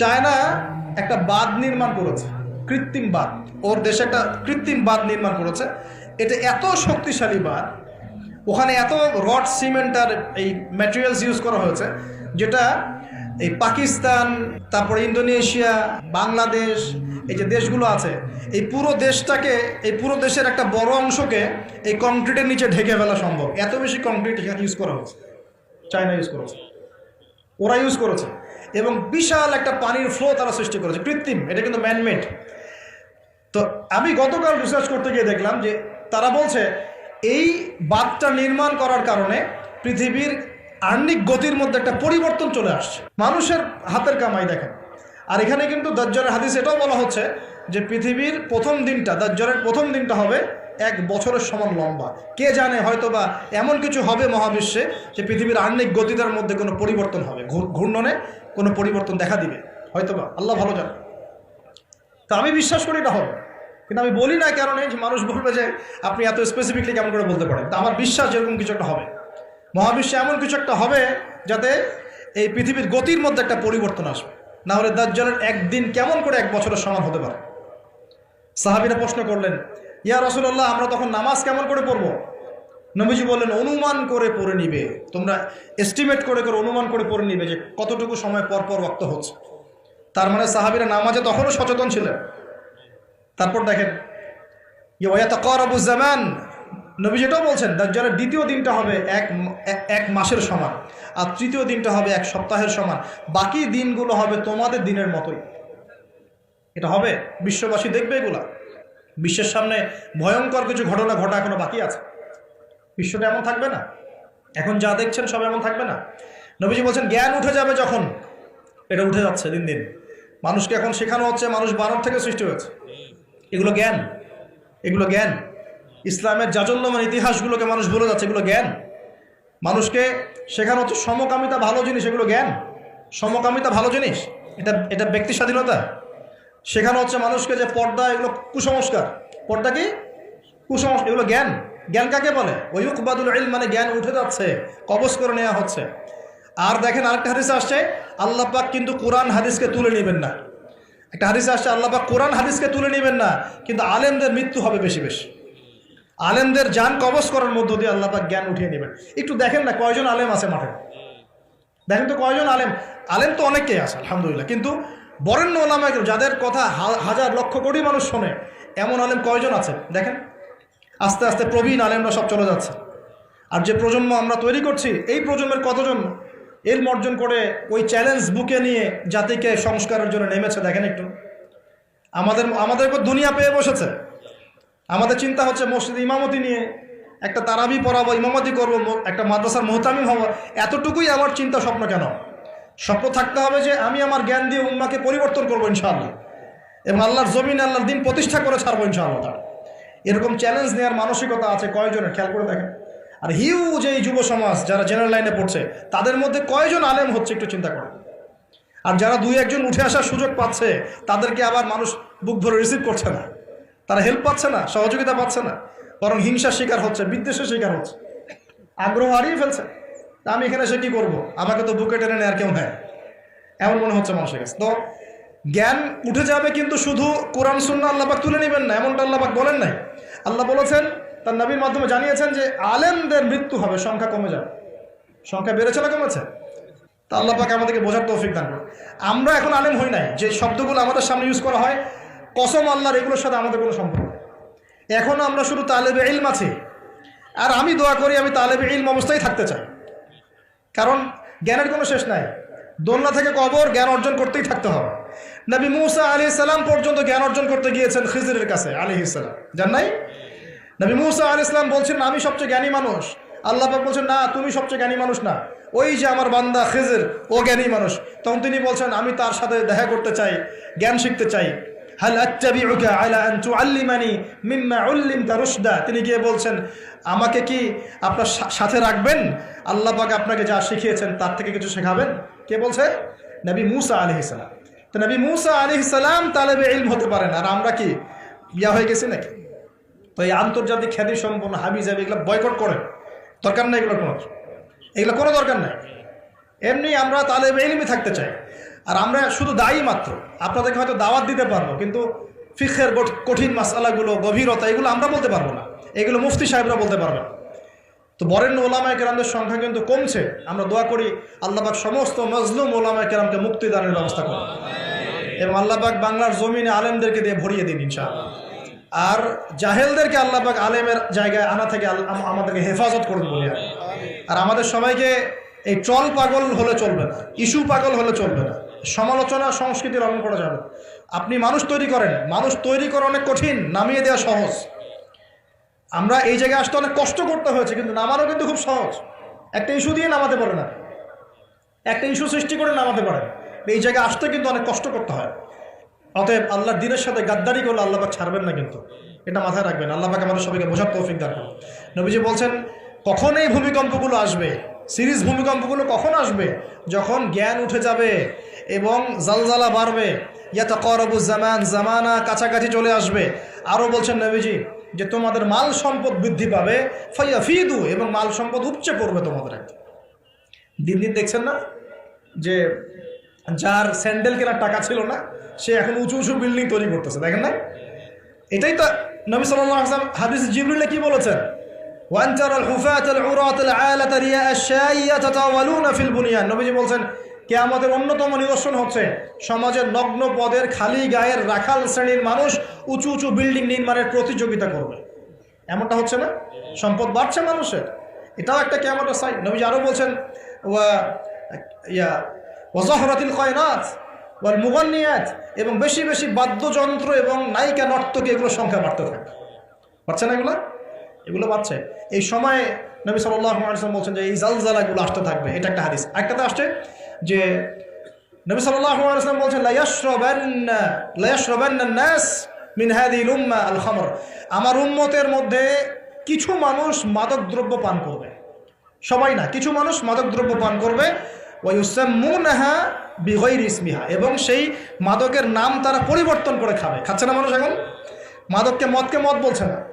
China একটা বাঁধ নির্মাণ করেছে, কৃত্রিম বাঁধ। ওর দেশে একটা কৃত্রিম বাঁধ নির্মাণ করেছে। এটা এত শক্তিশালী বাঁধ, ওখানে এত রড, সিমেন্ট আর এই ম্যাটেরিয়ালস ইউজ করা হয়েছে, যেটা এই পাকিস্তান, তারপরে ইন্দোনেশিয়া, বাংলাদেশ, এই যে দেশগুলো আছে, এই পুরো দেশটাকে, এই পুরো দেশের একটা বড় অংশকে এই কংক্রিটের নিচে ঢেকে ফেলা সম্ভব। এত বেশি কংক্রিট এখানে ইউজ করা হয়েছে, চায়না ইউজ করেছে। ওরা ইউজ করেছে। এবং বিশাল একটা পানির ফ্লো তারা সৃষ্টি করেছে। কৃত্রিম, এটা কিন্তু ম্যানমেড তো আমি গতকাল রিসার্চ করতে গিয়ে দেখলাম যে তারা বলছে, এই বাঁধটা নির্মাণ করার কারণে পৃথিবীর আর্নিক গতির মধ্যে একটা পরিবর্তন চলে আসছে। মানুষের হাতের কামাই দেখেন। আর এখানে কিন্তু দাজ্জরের হাদিস এটাও বলা হচ্ছে যে পৃথিবীর প্রথম দিনটা দাজ্জরের প্রথম দিনটা হবে এক বছরের সমান লম্বা। কে জানে হয়তো বা এমন কিছু হবে মহাবিশ্বে যে পৃথিবীর আর্নিক গতিটার মধ্যে কোনো পরিবর্তন হবে। ঘূর্ণনে কোনো পরিবর্তন দেখা দিবে। হয়তো বা আল্লাহ ভালো জানে। তা আমি বিশ্বাস করি এটা হবে। কিন্তু আমি বলি না কারণে যে মানুষ বলবে যে আপনি এত স্পেসিফিকলি কেমন করে বলতে পারেন। তা আমার বিশ্বাস যেরকম কিছু একটা হবে। মহাবিশ্বে এমন কিছু একটা হবে যাতে এই পৃথিবীর গতির মধ্যে একটা পরিবর্তন আসবে। না হলে দাজ্জালের একদিন কেমন করে এক বছরের সমান হতে পারে? সাহাবিরা প্রশ্ন করলেন ইয়া রসুল্লাহ আমরা তখন নামাজ কেমন করে পড়ব? নবীজি বললেন, অনুমান করে পড়ে নিবে। তোমরা এস্টিমেট করে করে অনুমান করে পড়ে নিবে যে কতটুকু সময় পর পর রক্ত হচ্ছে। তার মানে সাহাবিরা নামাজে তখনও সচেতন ছিলেন। তারপর দেখেন জামান। নবী যেটাও বলছেন, দাজ্জালের দ্বিতীয় দিনটা হবে এক- এক মাসের সমান, আর তৃতীয় দিনটা হবে এক সপ্তাহের সমান। বাকি দিনগুলো হবে তোমাদের দিনের মতোই। এটা হবে? বিশ্ববাসী দেখবে এগুলা। বিশ্বের সামনে ভয়ঙ্কর কিছু ঘটনা ঘটা এখনও বাকি আছে। বিশ্বটা এমন থাকবে না। এখন যা দেখছেন সব এমন থাকবে না। নবীজি বলছেন, জ্ঞান উঠে যাবে যখন। এটা উঠে যাচ্ছে দিন দিন। মানুষকে এখন শেখানো হচ্ছে, মানুষ বানর থেকে সৃষ্টি হয়েছে। এগুলো জ্ঞান। এগুলো জ্ঞান। ইসলামের জাজল্যমান ইতিহাসগুলোকে মানুষ ভুলে যাচ্ছে, এগুলো জ্ঞান। মানুষকে শেখানো হচ্ছে, সমকামিতা ভালো জিনিস, এগুলো জ্ঞান। সমকামিতা ভালো জিনিস। এটা এটা ব্যক্তি স্বাধীনতা। শেখানো হচ্ছে মানুষকে যে পর্দা, এগুলো কুসংস্কার। পর্দা কি? কুসংস্কার, এগুলো জ্ঞান। জ্ঞান কাকে বলে? ওই উকবাদুল ইল মানে জ্ঞান উঠে যাচ্ছে, কবজ করে নেওয়া হচ্ছে। আর দেখেন আরেকটা হাদিস আসছে, আল্লাহ পাক কিন্তু কোরআন হাদিসকে তুলে নেবেন না। একটা হাদিস আসছে, আল্লাহ পাক কোরআন হাদিসকে তুলে নেবেন না, কিন্তু আলেমদের মৃত্যু হবে বেশি বেশি। আলেমদের যান কবজ করার মধ্য দিয়ে আল্লাহ পাক জ্ঞান উঠিয়ে নেবেন। একটু দেখেন না, কয়জন আলেম আছে মাঠে? দেখেন তো কয়জন আলেম? আলেম তো অনেকেই আছে, আলহামদুলিল্লাহ। কিন্তু বরেণ্য ওলামায় যাদের কথা হাজার লক্ষ কোটি মানুষ শোনে, এমন আলেম কয়জন আছে? দেখেন, আস্তে আস্তে প্রবীণ আলেমরা সব চলে যাচ্ছে। আর যে প্রজন্ম আমরা তৈরি করছি, এই প্রজন্মের কতজন এর অর্জন করে ওই চ্যালেঞ্জ বুকে নিয়ে জাতিকে সংস্কারের জন্য নেমেছে, দেখেন একটু। আমাদের আমাদের উপর দুনিয়া পেয়ে বসেছে। আমাদের চিন্তা হচ্ছে মসজিদ ইমামতি নিয়ে একটা তারাবি পড়াবো, ইমামতি করব, একটা মাদ্রাসার মোহতামিম হব। এতটুকুই আমার চিন্তা স্বপ্ন কেন? স্বপ্ন থাকতে হবে যে আমি আমার জ্ঞান দিয়ে উম্মাকে পরিবর্তন করব ইনশাআল্লাহ। এবং আল্লাহর জমিন, আল্লাহর দিন প্রতিষ্ঠা করে ছাড়বো ইনশাআল্লাহ তার এরকম চ্যালেঞ্জ নেওয়ার মানসিকতা আছে কয়জনের? খেয়াল করে দেখেন। আর হিউজ এই যুব সমাজ যারা জেনারেল লাইনে পড়ছে, তাদের মধ্যে কয়জন আলেম হচ্ছে একটু চিন্তা করেন। আর যারা দুই একজন উঠে আসার সুযোগ পাচ্ছে, তাদেরকে আবার মানুষ বুক ধরে রিসিভ করছে না। তারা হেল্প পাচ্ছে না, সহযোগিতা পাচ্ছে না। বরং হিংসার শিকার হচ্ছে, বিদ্বেষের শিকার হচ্ছে। আগ্রহ হারিয়ে ফেলছে। তা আমি এখানে সে কী করব? আমাকে তো বুকে টেনে নেয় আর কেউ নেয় এমন মনে হচ্ছে মানুষের কাছে। তো জ্ঞান উঠে যাবে কিন্তু শুধু কোরআন শূন্য আল্লাপাক তুলে নেবেন না, এমনটা আল্লাপাক বলেন নাই। আল্লাহ বলেছেন, তার নবীর মাধ্যমে জানিয়েছেন যে আলেমদের মৃত্যু হবে, সংখ্যা কমে যাবে। সংখ্যা বেড়েছে না কমেছে? তা আল্লাহ পাকে আমাদেরকে বোঝার তৌফিক দান করুন। আমরা এখন আলেম হই নাই, যে শব্দগুলো আমাদের সামনে ইউজ করা হয়, কসম আল্লাহর এগুলোর সাথে আমাদের কোনো সম্পর্ক। এখন আমরা শুধু তালেবে ইলম আছি। আর আমি দোয়া করি আমি তালেবে ইলম অবস্থায় থাকতে চাই। কারণ জ্ঞানের কোনো শেষ নাই। দোলনা থেকে কবর জ্ঞান অর্জন করতেই থাকতে হবে। নবী মুসা আলি সালাম পর্যন্ত জ্ঞান অর্জন করতে গিয়েছেন খিজিরের কাছে আলি ইসালাম জান নাই? নবী মুসা আলি ইসলাম বলছিলেন, আমি সবচেয়ে জ্ঞানী মানুষ। আল্লাহ বলছেন, না, তুমি সবচেয়ে জ্ঞানী মানুষ না। ওই যে আমার বান্দা খিজির, ও জ্ঞানী মানুষ। তখন তিনি বলছেন, আমি তার সাথে দেখা করতে চাই, জ্ঞান শিখতে চাই। হাল আত্তাবিউকা আলা আন তুআল্লিমানি মিম্মা উল্লিমতা রুশদা? তিনি গিয়ে বলছেন, আমাকে কি আপনার সাথে রাখবেন? আল্লাহ পাক আপনাকে যা শিখিয়েছেন তার থেকে কিছু শেখাবেন? কে বলছে? নবী মুসা আলাইহিস সালাম। তো নবী মুসা আলাইহিস সালাম তালেবে ইলম হতে পারেন। আর আমরা কি ইয়া হয়ে গেছি নাকি? তো এই আন্তর্জাতিক খ্যাতি সম্পন্ন হাবি এগুলো বয়কট করে দরকার নেই এগুলো কোনো। এগুলো কোনো দরকার নেই। এমনি আমরা তালেবে ইলমি থাকতে চাই। আর আমরা শুধু দায়ী মাত্র। আপনাদেরকে হয়তো দাওয়াত দিতে পারব, কিন্তু ফিখের কঠিন মাসালাগুলো, গভীরতা, এগুলো আমরা বলতে পারব না। এগুলো মুফতি সাহেবরা বলতে পারবেন। তো বরেণ্য ওলামায় কেরামদের সংখ্যা কিন্তু কমছে। আমরা দোয়া করি আল্লাহবাক সমস্ত মজলুম ওলামায় কেরামকে মুক্তিদানের ব্যবস্থা করুন। এবং আল্লাহবাক বাংলার জমিনে আলেমদেরকে দিয়ে ভরিয়ে দিন ইনশাআল্লাহ। আর জাহেলদেরকে আল্লাহবাক আলেমের জায়গায় আনা থেকে আমাদেরকে হেফাজত করুন বলি আর আমাদের সবাইকে এই ট্রল পাগল হলে চলবে না, ইস্যু পাগল হলে চলবে না। সমালোচনা সংস্কৃতি লালন করা যাবে। আপনি মানুষ তৈরি করেন। মানুষ তৈরি করা অনেক কঠিন, নামিয়ে দেওয়া সহজ। আমরা এই জায়গায় আসতে অনেক কষ্ট করতে হয়েছে, কিন্তু নামানো কিন্তু খুব সহজ। একটা ইস্যু দিয়ে নামাতে পারে না। একটা ইস্যু সৃষ্টি করে নামাতে পারেন এই জায়গায় আসতে কিন্তু অনেক কষ্ট করতে হয়। অতএব আল্লাহর দিনের সাথে গাদ্দারি করলে আল্লাহ পাক ছাড়বেন না কিন্তু। এটা মাথায় রাখবেন। আল্লাহ পাক আমাদের সবাইকে বোঝার তৌফিক দান করুন। নবীজি বলছেন, কখন এই ভূমিকম্পগুলো আসবে? সিরিজ ভূমিকম্পগুলো কখন আসবে? যখন জ্ঞান উঠে যাবে। এবং জালজালা বাড়বে। ইয়াতা করবু জামান, জামানা কাছাকাছি চলে আসবে। আরও বলছেন নবীজি যে তোমাদের মাল সম্পদ বৃদ্ধি পাবে। ফাইয়া ফিদু এবং মাল সম্পদ উপচে পড়বে তোমাদের দিন দিন দেখছেন না? যে যার স্যান্ডেল কেনার টাকা ছিল না, সে এখন উঁচু উঁচু বিল্ডিং তৈরি করতেছে, দেখেন না? এটাই তো নবী সাল্লাল্লাহু আলাইহি ওয়াসাল্লাম হাদিস জিবরিলে কি বলেছেন? ওয়ান তারাল হুফাতাল উরাতাল আলাতা রিয়া আশ-শাইয়া তাতাওয়ালুনা ফিল নবীজি বলছেন আমাদের অন্যতম নিদর্শন হচ্ছে সমাজের নগ্ন পদের খালি গায়ের রাখাল শ্রেণির মানুষ উঁচু উঁচু বিল্ডিং নির্মাণের প্রতিযোগিতা করবে। এমনটা হচ্ছে না? সম্পদ বাড়ছে মানুষের। এটাও একটা কেমন সাইড নবীজি আরও বলছেন ইয়া ওয়াজহরাতিল কয়নাত ওয়াল মুগান্নিয়াত এবং বেশি বেশি বাদ্যযন্ত্র এবং নায়িকা নর্তকী এগুলোর সংখ্যা বাড়তে থাকে পাচ্ছে না এগুলো? এগুলো বাড়ছে। এই সময়ে নবী ওয়াসাল্লাম বলছেন যে এই জালজালাগুলো আসতে থাকবে। এটা একটা হাদিস। একটাতে আসছে যে নবী ওয়াসাল্লাম বলছেন আমার উম্মতের মধ্যে কিছু মানুষ মাদক দ্রব্য পান করবে। সবাই না, কিছু মানুষ মাদক দ্রব্য পান করবে। এবং সেই মাদকের নাম তারা পরিবর্তন করে খাবে। খাচ্ছে না মানুষ এখন? মাদককে মদকে মদ বলছে না।